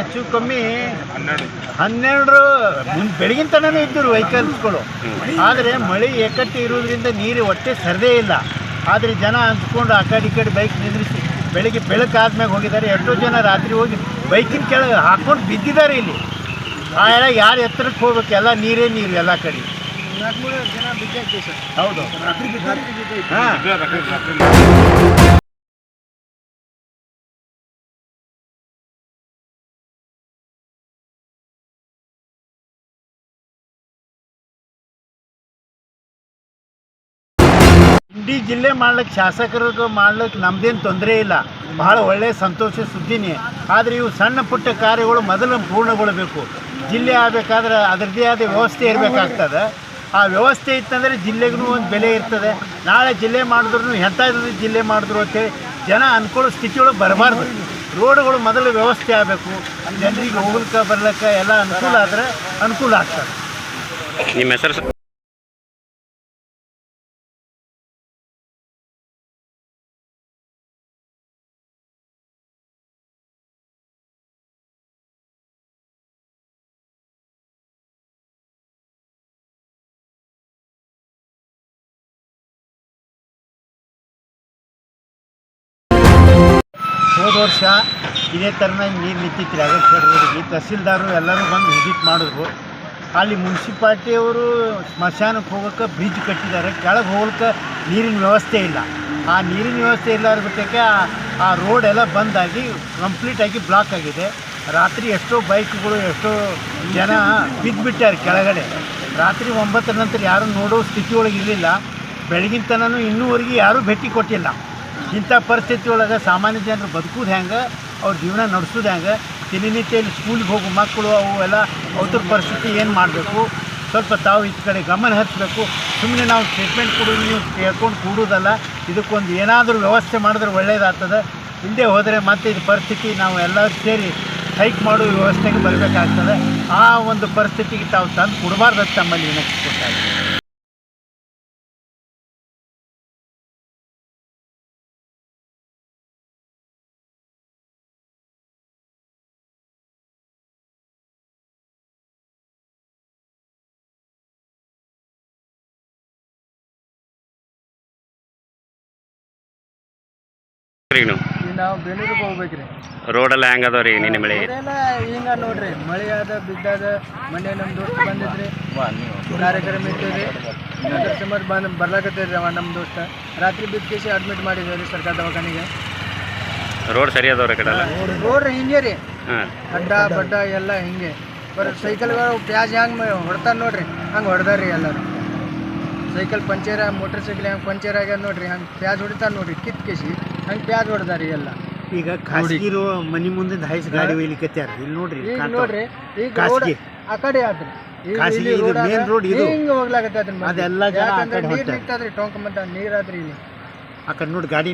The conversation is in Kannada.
ಹೆಚ್ಚು ಕಮ್ಮಿ ಹನ್ನೆರಡು. ಮುಂದೆ ಬೆಳಗಿನ ತನಕ ಇದ್ದರು ವೆಹಿಕಲ್ಸ್ಗಳು. ಆದರೆ ಮಳೆ ಏಕಟ್ಟಿ ಇರೋದ್ರಿಂದ ನೀರು ಹೊಟ್ಟೆ ಸರದೇ ಇಲ್ಲ. ಆದರೆ ಜನ ಅಂದ್ಕೊಂಡು ಆ ಕಡೆ ಈ ಕಡೆ ಬೈಕ್ ನಿಂದ್ರಿಸಿ ಬೆಳಿಗ್ಗೆ ಬೆಳಕಾದ್ಮೇಲೆ ಹೋಗಿದ್ದಾರೆ. ಎಷ್ಟೋ ಜನ ರಾತ್ರಿ ಹೋಗಿ ಬೈಕಿನ ಕೆಳಗೆ ಹಾಕೊಂಡು ಬಿದ್ದಿದ್ದಾರೆ ಇಲ್ಲಿ. ಆ ಎಲ್ಲ ಯಾರು ಎತ್ತರಕ್ಕೆ ಹೋಗ್ಬೇಕು? ಎಲ್ಲ ನೀರೇ ನೀರು ಎಲ್ಲ ಕಡೆ. ಜನ ಬಿದ್ದೈತಿ ಸರ್. ಹೌದು. ಹಾಂ. ಇಂಡಿ ಜಿಲ್ಲೆ ಮಾಡ್ಲಿಕ್ಕೆ ಶಾಸಕರಿಗೆ ಮಾಡ್ಲಿಕ್ಕೆ ನಮ್ದೇನು ತೊಂದರೆ ಇಲ್ಲ. ಬಹಳ ಒಳ್ಳೆಯ ಸಂತೋಷ ಸುದ್ದಿನೇ. ಆದರೆ ಇವು ಸಣ್ಣ ಪುಟ್ಟ ಕಾರ್ಯಗಳು ಮೊದಲು ಪೂರ್ಣಗೊಳ್ಳಬೇಕು ಜಿಲ್ಲೆ ಆಗಬೇಕಾದ್ರೆ ಅದರದೇ ಆದ ವ್ಯವಸ್ಥೆ ಇರಬೇಕಾಗ್ತದೆ. ಆ ವ್ಯವಸ್ಥೆ ಇತ್ತಂದರೆ ಜಿಲ್ಲೆಗೂ ಒಂದು ಬೆಲೆ ಇರ್ತದೆ. ನಾಳೆ ಜಿಲ್ಲೆ ಮಾಡಿದ್ರು ಎಂಥ ಜಿಲ್ಲೆ ಮಾಡಿದ್ರು ಅಂತೇಳಿ ಜನ ಅನ್ಕೊಳ್ಳೋ ಸ್ಥಿತಿಯೊಳಗೆ ಬರಬಾರ್ದು. ರೋಡ್ಗಳು ಮೊದಲು ವ್ಯವಸ್ಥೆ ಆಗಬೇಕು. ಜನರಿಗೆ ಹೋಗ್ಲಿಕ್ಕೆ, ಬರ್ಲಿಕ್ಕೆ ಎಲ್ಲ ಅನುಕೂಲ ಆದರೆ ಅನುಕೂಲ ಆಗ್ತದೆ. ನಿಮ್ಮ ಹೆಸರು ಹೋದ ವರ್ಷ ಇದೇ ಥರನಾಗಿ ನೀರು ನಿಂತಿತ್ತು ರಾಘವೇಶ್ವರ ರೋಡಿಗೆ ತಹಸೀಲ್ದಾರು ಎಲ್ಲರೂ ಬಂದು ವಿಸಿಟ್ ಮಾಡಿದ್ರು. ಅಲ್ಲಿ ಮುನ್ಸಿಪಾಲ್ಟಿಯವರು ಸ್ಮಶಾನಕ್ಕೆ ಹೋಗೋಕ್ಕೆ ಬ್ರಿಡ್ಜ್ ಕಟ್ಟಿದ್ದಾರೆ. ಕೆಳಗೆ ಹೋಗ್ಲಿಕ್ಕೆ ನೀರಿನ ವ್ಯವಸ್ಥೆ ಇಲ್ಲ. ಆ ನೀರಿನ ವ್ಯವಸ್ಥೆ ಇಲ್ಲ ಬಿಟ್ಟಕ್ಕೆ ಆ ಆ ರೋಡ್ ಎಲ್ಲ ಬಂದಾಗಿ ಕಂಪ್ಲೀಟಾಗಿ ಬ್ಲಾಕ್ ಆಗಿದೆ. ರಾತ್ರಿ ಎಷ್ಟೋ ಬೈಕ್ಗಳು, ಎಷ್ಟೋ ಜನ ಬಿದ್ದುಬಿಟ್ಟಾರೆ ಕೆಳಗಡೆ. ರಾತ್ರಿ ಒಂಬತ್ತರ ನಂತರ ಯಾರೂ ನೋಡೋ ಸ್ಥಿತಿ ಒಳಗೆ ಇರಲಿಲ್ಲ. ಬೆಳಗಿನ ತನೂ ಇನ್ನೂವರೆಗೆ ಯಾರೂ ಭೇಟಿ ಕೊಟ್ಟಿಲ್ಲ. ಇಂಥ ಪರಿಸ್ಥಿತಿ ಒಳಗೆ ಸಾಮಾನ್ಯ ಜನರು ಬದುಕುದು ಹೆಂಗೆ? ಅವ್ರ ಜೀವನ ನಡೆಸೋದು ಹೆಂಗೆ? ದಿನನಿತ್ಯ ಇಲ್ಲಿ ಸ್ಕೂಲಿಗೆ ಹೋಗೋ ಮಕ್ಕಳು ಅವು ಎಲ್ಲ ಅವ್ರ ಪರಿಸ್ಥಿತಿ ಏನು ಮಾಡಬೇಕು? ಸ್ವಲ್ಪ ತಾವು ಈ ಕಡೆ ಗಮನ ಹರಿಸ್ಬೇಕು. ಸುಮ್ಮನೆ ನಾವು ಟ್ರೀಟ್ಮೆಂಟ್ ಕೊಡೋದು ನೀವು ಕೇಳ್ಕೊಂಡು ಕೂಡೋದಲ್ಲ. ಇದಕ್ಕೊಂದು ಏನಾದರೂ ವ್ಯವಸ್ಥೆ ಮಾಡಿದ್ರೆ ಒಳ್ಳೆಯದಾಗ್ತದೆ ಇಲ್ಲದೆ ಹೋದರೆ ಮತ್ತೆ ಇದು ಪರಿಸ್ಥಿತಿ ನಾವು ಎಲ್ಲರೂ ಸೇರಿ ಹೈಕ್ ಮಾಡೋ ವ್ಯವಸ್ಥೆಗೆ ಬರಬೇಕಾಗ್ತದೆ. ಆ ಒಂದು ಪರಿಸ್ಥಿತಿಗೆ ತಾವು ತಂದು ಕೊಡಬಾರ್ದು ತಮ್ಮಲ್ಲಿ ವಿನಂತಿಸ್ಕೊಳ್ತಾ ಕೊಡ್ತಾ ಈಗ ನೀವು? ನಾವು ಬೆಂಗಳೂರಿಗೆ ಹೋಗ್ಬೇಕ್ರಿ ರೋಡೆಲ್ಲ ಹೆಂಗದವ ರೀ ನಿನ್ನೆ ಮಳೆ? ಹಿಂಗ ನೋಡ್ರಿ ಮಳೆ ಆದ ಬಿದ್ದಾದ ಮೊನ್ನೆ ನಮ್ಮ ದೋಸ್ತ ಬಂದಿದ್ರಿ. ಕಾರ್ಯಕ್ರಮ ಇಟ್ಟಿದ್ರಿ ಅದ್ರ ಸುಮಾರು ಬಂದು ಬರ್ಲಾಕತ್ತೀರಿ ಅವ ನಮ್ಮ ದೋಸ್ತ. ರಾತ್ರಿ ಬಿದ್ದ ಕೇಸಿ ಅಡ್ಮಿಟ್ ಮಾಡಿದ್ದೇವೆ ರೀ ಸರ್ಕಾರ ದವಾಖಾನೆಗೆ. ರೋಡ್ ಸರಿ ಅದಾವ್ರಿ ಕಡೆ ಎಲ್ಲ? ರೋಡ್ ಹಿಂಗೆ ರೀ. ಹಾಂ. ಅಡ್ಡ ಬಡ್ಡ ಎಲ್ಲ ಹಿಂಗೆ. ಬರೀ ಸೈಕಲ್ಗಳು ಪ್ಯಾಜ್ ಹೆಂಗೆ ಹೊಡ್ತಾರ ನೋಡ್ರಿ ಹಂಗೆ ಹೊಡ್ದಾರ್ರಿ ಎಲ್ಲರೂ. ಸೈಕಲ್ ಪಂಚರ್ ಮೋಟರ್ ಸೈಕಲ್ ಹೆಂಗೆ ಪಂಚರ್ ಆಗ್ಯದ ನೋಡ್ರಿ ಹಂಗೆ ಪ್ಯಾಜ್ ಹೊಡಿತಾರ ನೋಡ್ರಿ ಕಿತ್ ಕೇಸಿ ಹಂಗೆ ಪ್ಯಾಜ್ ಹೊಡ್ದಾರಿ ಎಲ್ಲ ಈಗ ಖಾಸಗಿ ಮನಿ ಮುಂದೆ ಹಾಯ್ಸ್ ಗಾಡಿ ಒಯ್ಲಿಕತ್ಯಾರ ಇಲ್ಲಿ ನೋಡ್ರಿ ಈಗ ನೋಡ್ರಿ ಈಗ ಖಾಸಗಿ. ಆ ಕಡೆ ಆದ್ರಿ ಖಾಸಗಿ ಇದು ಮೇನ್ ರೋಡ್ ಇದು. ಹಿಂಗ್ ಹೋಗ್ಲಾಗತ್ತೆ ಅದನ್ನ ಅದೆಲ್ಲ ಜನ ಆ ಕಡೆ ನೀರ್ ಆದ್ರಿ ನಿಂತದ್ರಿ ಟೊಂಕ ಮಟ್ಟ ನೀರಾದ್ರಿ ಇಲ್ಲಿ. ಆ ಕಡೆ ನೋಡಿ ಗಾಡಿ